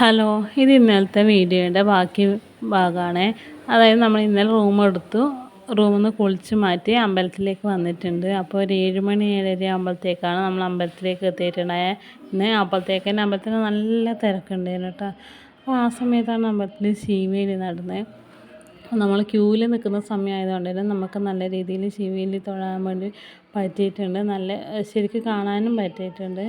Hello ഇത് ഇന്നലത്തെ വീഡിയോയുടെ ബാക്കി ഭാഗമാണ്. അതായത് നമ്മൾ ഇന്നലെ റൂം എടുത്തു. റൂമിൽ നിന്ന് കുളിച്ച് മാറ്റി അമ്പലത്തിലേക്ക് വന്നിട്ടുണ്ട്. അപ്പോൾ ഒരു ഏഴ് മണി ഏഴര ആകുമ്പോഴത്തേക്കാണ് നമ്മൾ അമ്പലത്തിലേക്ക് എത്തിയിട്ടുണ്ടായത് ഇന്ന് അപ്പോഴത്തേക്ക് തന്നെ അമ്പലത്തിന് നല്ല തിരക്കുണ്ടായിരുന്നു കേട്ടോ. അപ്പോൾ ആ സമയത്താണ് അമ്പലത്തിൽ ശീമേലി നടന്നത്. നമ്മൾ ക്യൂവിൽ നിൽക്കുന്ന സമയമായതുകൊണ്ട് തന്നെ നമുക്ക് നല്ല രീതിയിൽ ശിവേലി തൊഴാൻ വേണ്ടി പറ്റിയിട്ടുണ്ട്. നല്ല ശരിക്കും കാണാനും പറ്റിയിട്ടുണ്ട്.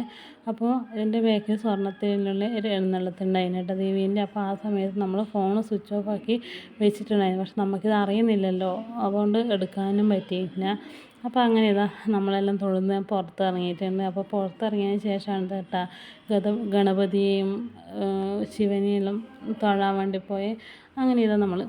അപ്പോൾ ഇതിന്റെ ബാക്കിൽ സ്വർണത്തിലുള്ള ഒരു എഴുന്നള്ളത്തുണ്ടായിരുന്നു കേട്ടോ ദേവീന്റെ. അപ്പോൾ ആ സമയത്ത് നമ്മൾ ഫോൺ സ്വിച്ച് ഓഫ് ആക്കി വെച്ചിട്ടുണ്ടായിരുന്നു. പക്ഷെ നമുക്കിത് അറിയുന്നില്ലല്ലോ. അതുകൊണ്ട് എടുക്കാനും പറ്റിയിട്ടില്ല അപ്പോൾ അങ്ങനെ ഇതാ നമ്മളെല്ലാം തൊഴുന്ന് പുറത്തിറങ്ങിയിട്ടുണ്ട്. അപ്പോൾ പുറത്തിറങ്ങിയതിന് ശേഷമാണ് കേട്ടോ ഗത ഗണപതിയെയും ശിവനെയും തൊഴാൻ വേണ്ടി പോയി. അങ്ങനെ ഇതാ നമ്മൾ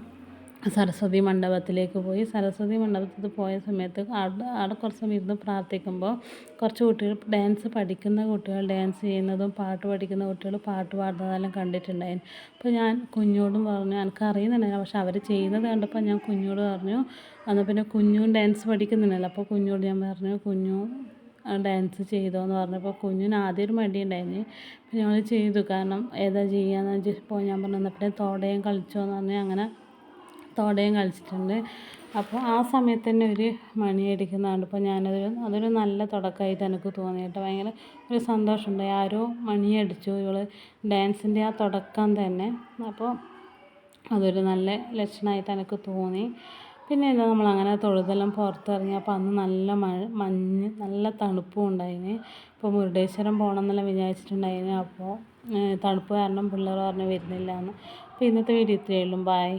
സരസ്വതി മണ്ഡപത്തിലേക്ക് പോയി. സരസ്വതി മണ്ഡപത്തിൽ പോയ സമയത്ത് അവിടെ അവിടെ കുറച്ച് സമയം ഇരുന്ന് പ്രാർത്ഥിക്കുമ്പോൾ കുറച്ച് കുട്ടികൾ ഡാൻസ് പഠിക്കുന്ന കുട്ടികൾ ഡാൻസ് ചെയ്യുന്നതും പാട്ട് പഠിക്കുന്ന കുട്ടികൾ പാട്ട് പാടുന്നതെല്ലാം കണ്ടിട്ടുണ്ടായിരുന്നു. അപ്പോൾ ഞാൻ കുഞ്ഞോടും പറഞ്ഞു എനിക്ക് അറിയുന്നുണ്ടായിരുന്നു പക്ഷെ അവർ ചെയ്യുന്നത് കണ്ടപ്പോൾ ഞാൻ കുഞ്ഞോട് പറഞ്ഞു എന്നാൽ പിന്നെ കുഞ്ഞും ഡാൻസ് പഠിക്കുന്നുണ്ടല്ലോ അപ്പോൾ കുഞ്ഞോട് ഞാൻ പറഞ്ഞു കുഞ്ഞു ഡാൻസ് ചെയ്തോ എന്ന് പറഞ്ഞപ്പോൾ കുഞ്ഞിന് ആദ്യം ഒരു മടി ഉണ്ടായിരുന്നു പിന്നെ ഞങ്ങൾ ചെയ്തു. കാരണം ഏതാ ചെയ്യാന്ന് വെച്ചപ്പോൾ ഞാൻ പറഞ്ഞു എന്നാൽ പിന്നെ തോടയും കളിച്ചോ എന്ന് പറഞ്ഞ് അങ്ങനെ തോടയും കളിച്ചിട്ടുണ്ട്. അപ്പോൾ ആ സമയത്ത് തന്നെ ഒരു മണി അടിക്കുന്ന ഇപ്പോൾ ഞാനതൊരു അതൊരു നല്ല തുടക്കമായിട്ട് എനിക്ക് തോന്നി കേട്ടോ. ഭയങ്കര ഒരു സന്തോഷമുണ്ടായി ആരോ മണി അടിച്ചു ഇവൾ ഡാൻസിന്റെ ആ തുടക്കം തന്നെ. അപ്പോൾ അതൊരു നല്ല ലക്ഷണമായിട്ട് എനിക്ക് തോന്നി. പിന്നെ എന്താ നമ്മളങ്ങനെ തൊഴുതെല്ലാം പുറത്തിറങ്ങി. അപ്പോൾ അന്ന് നല്ല മഴ മഞ്ഞ് നല്ല തണുപ്പും ഉണ്ടായിന്. ഇപ്പോൾ മുരുടേശ്വരം പോകണം എന്നെല്ലാം വിചാരിച്ചിട്ടുണ്ടായിന് അപ്പോൾ തണുപ്പ് കാരണം പിള്ളേർ പറഞ്ഞു വരുന്നില്ല എന്ന് അപ്പോൾ ഇന്നത്തെ വീഡിയോ ഇത്രയേ ഉള്ളൂ. ബൈ